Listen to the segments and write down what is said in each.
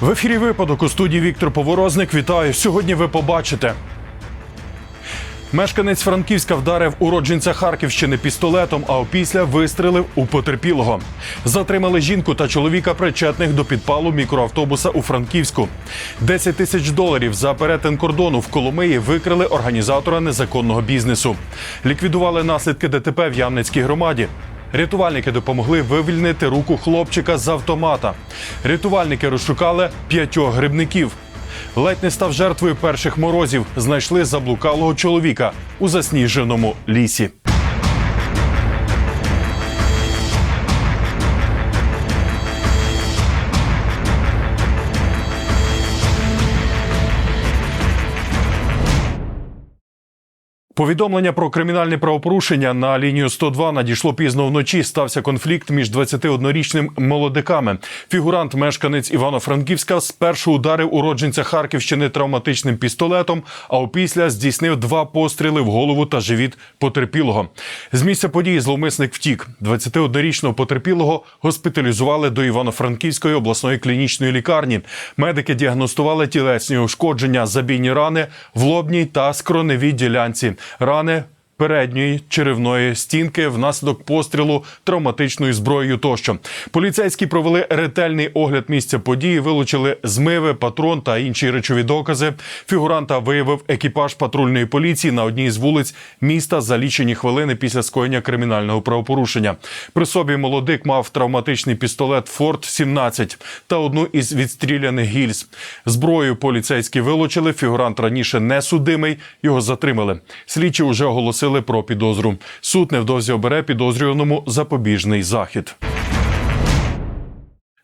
В ефірі випадок у студії Віктор Поворозник. Вітаю. Сьогодні ви побачите. Мешканець Франківська вдарив уродженця Харківщини пістолетом, а опісля вистрелив у потерпілого. Затримали жінку та чоловіка, причетних до підпалу мікроавтобуса у Франківську. 10 тисяч доларів за перетин кордону в Коломиї викрили організатора незаконного бізнесу. Ліквідували наслідки ДТП в Ямницькій громаді. Рятувальники допомогли вивільнити руку хлопчика з автомата. Рятувальники розшукали п'ятьох грибників. Ледь не став жертвою перших морозів. Знайшли заблукалого чоловіка у засніженому лісі. Повідомлення про кримінальне правопорушення на лінію 102 надійшло пізно вночі. Стався конфлікт між 21-річним молодиками. Фігурант, мешканець Івано-Франківська, спершу ударив уродженця Харківщини травматичним пістолетом, а опісля здійснив два постріли в голову та живіт потерпілого. З місця події зловмисник втік. 21-річного потерпілого госпіталізували до Івано-Франківської обласної клінічної лікарні. Медики діагностували тілесні ушкодження, забійні рани в лобній та скроневій ділянці. Рани передньої черевної стінки внаслідок пострілу травматичною зброєю тощо. Поліцейські провели ретельний огляд місця події, вилучили змиви, патрон та інші речові докази. Фігуранта виявив екіпаж патрульної поліції на одній з вулиць міста за лічені хвилини після скоєння кримінального правопорушення. При собі молодик мав травматичний пістолет Форт 17 та одну із відстріляних гільз. Зброю поліцейські вилучили. Фігурант раніше не судимий. Його затримали. Слідчі вже оголосили про підозру. Суд невдовзі обере підозрюваному запобіжний захід.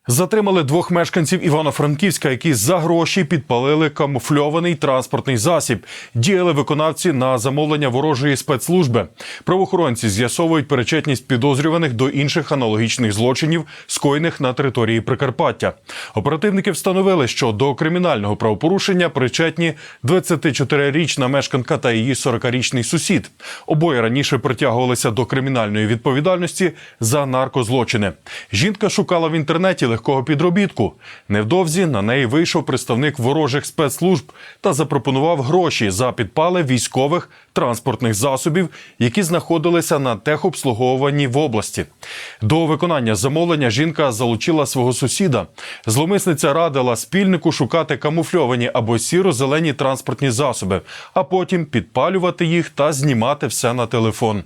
Затримали двох мешканців Івано-Франківська, які за гроші підпалили камуфльований транспортний засіб. Діяли виконавці на замовлення ворожої спецслужби. Правоохоронці з'ясовують перечетність підозрюваних до інших аналогічних злочинів, скоєних на території Прикарпаття. Оперативники встановили, що до кримінального правопорушення причетні 24-річна мешканка та її 40-річний сусід. Обоє раніше притягувалися до кримінальної відповідальності за наркозлочини. Жінка шукала в інтернеті легкого підробітку. Невдовзі на неї вийшов представник ворожих спецслужб та запропонував гроші за підпали військових транспортних засобів, які знаходилися на техобслуговуванні в області. До виконання замовлення жінка залучила свого сусіда. Зломисниця радила спільнику шукати камуфльовані або сіро-зелені транспортні засоби, а потім підпалювати їх та знімати все на телефон.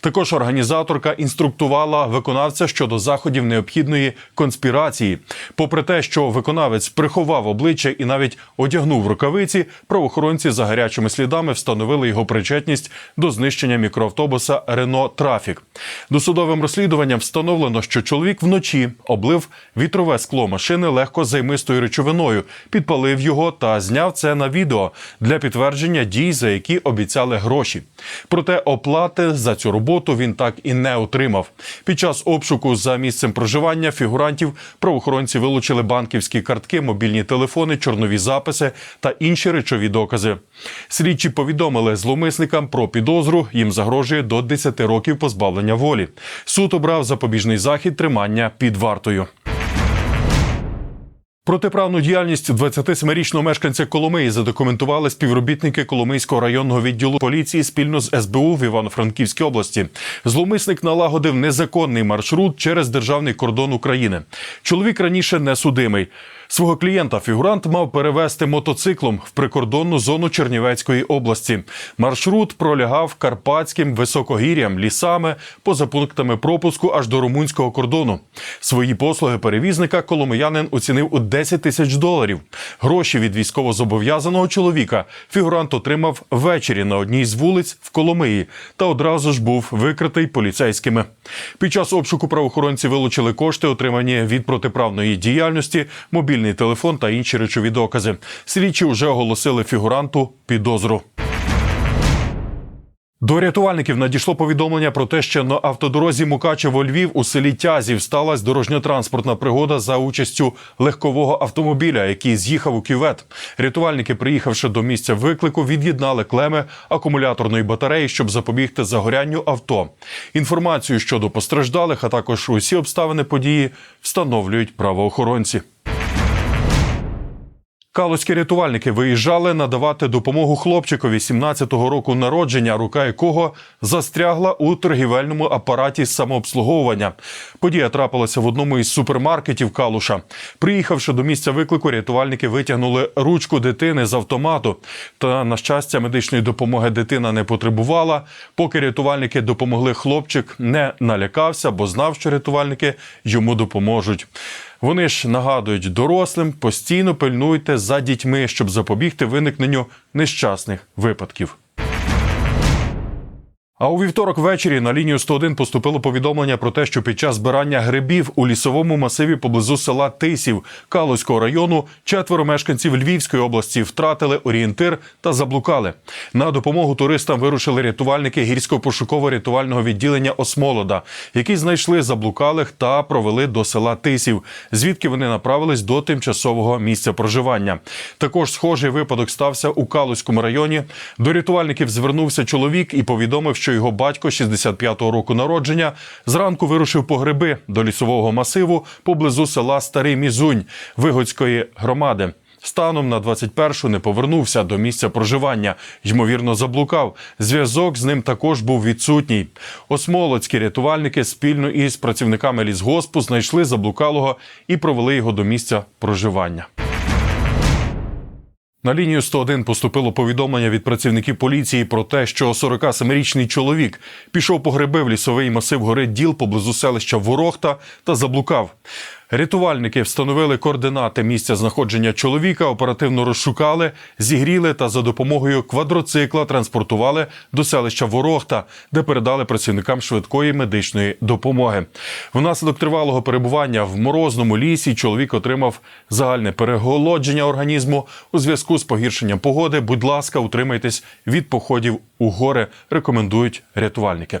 Також організаторка інструктувала виконавця щодо заходів необхідної конспірації. Попри те, що виконавець приховав обличчя і навіть одягнув рукавиці, правоохоронці за гарячими слідами встановили його причетність до знищення мікроавтобуса Рено Трафік. Досудовим розслідуванням встановлено, що чоловік вночі облив вітрове скло машини легкозаймистою речовиною, підпалив його та зняв це на відео для підтвердження дій, за які обіцяли гроші. Проте оплати за цю роботу він так і не отримав. Під час обшуку за місцем проживання фігурантів правоохоронці вилучили банківські картки, мобільні телефони, чорнові записи та інші речові докази. Слідчі повідомили зловмисникам про підозру. Їм загрожує до 10 років позбавлення волі. Суд обрав запобіжний захід тримання під вартою. Протиправну діяльність 27-річного мешканця Коломиї задокументували співробітники Коломийського районного відділу поліції спільно з СБУ в Івано-Франківській області. Зловмисник налагодив незаконний маршрут через державний кордон України. Чоловік раніше не судимий. Свого клієнта фігурант мав перевезти мотоциклом в прикордонну зону Чернівецької області. Маршрут пролягав карпатським високогір'ям, лісами, поза пунктами пропуску аж до румунського кордону. Свої послуги перевізника коломиянин оцінив у 10 тисяч доларів. Гроші від військовозобов'язаного чоловіка фігурант отримав ввечері на одній з вулиць в Коломиї та одразу ж був викритий поліцейськими. Під час обшуку правоохоронці вилучили кошти, отримані від протиправної діяльності, мобільний телефон та інші речові докази. Слідчі вже оголосили фігуранту підозру. До рятувальників надійшло повідомлення про те, що на автодорозі Мукачево-Львів у селі Тязів сталася дорожньо-транспортна пригода за участю легкового автомобіля, який з'їхав у кювет. Рятувальники, приїхавши до місця виклику, від'єднали клеми акумуляторної батареї, щоб запобігти загорянню авто. Інформацію щодо постраждалих, а також усі обставини події встановлюють правоохоронці. Калузькі рятувальники виїжджали надавати допомогу хлопчикові 17-го року народження, рука якого застрягла у торгівельному апараті самообслуговування. Подія трапилася в одному із супермаркетів Калуша. Приїхавши до місця виклику, рятувальники витягнули ручку дитини з автомату. Та на щастя, медичної допомоги дитина не потребувала. Поки рятувальники допомогли, хлопчик не налякався, бо знав, що рятувальники йому допоможуть. Вони ж нагадують дорослим, постійно пильнуйте за дітьми, щоб запобігти виникненню нещасних випадків. А у вівторок ввечері на лінію 101 поступило повідомлення про те, що під час збирання грибів у лісовому масиві поблизу села Тисів Калузького району четверо мешканців Львівської області втратили орієнтир та заблукали. На допомогу туристам вирушили рятувальники гірсько-пошуково-рятувального відділення Осмолода, які знайшли заблукалих та провели до села Тисів, звідки вони направились до тимчасового місця проживання. Також схожий випадок стався у Калузькому районі. До рятувальників звернувся чоловік і повідомив, що його батько 65-го року народження зранку вирушив по гриби до лісового масиву поблизу села Старий Мізунь Вигодської громади. Станом на 21-шу не повернувся до місця проживання, ймовірно, заблукав. Зв'язок з ним також був відсутній. Осмолоцькі рятувальники спільно із працівниками лісгоспу знайшли заблукалого і провели його до місця проживання. На лінію 101 поступило повідомлення від працівників поліції про те, що 47-річний чоловік пішов по гриби в лісовий масив гори Діл поблизу селища Ворохта та заблукав. Рятувальники встановили координати місця знаходження чоловіка, оперативно розшукали, зігріли та за допомогою квадроцикла транспортували до селища Ворохта, де передали працівникам швидкої медичної допомоги. Внаслідок тривалого перебування в морозному лісі чоловік отримав загальне переголодження організму у зв'язку з погіршенням погоди. Будь ласка, утримайтесь від походів у гори. Рекомендують рятувальники.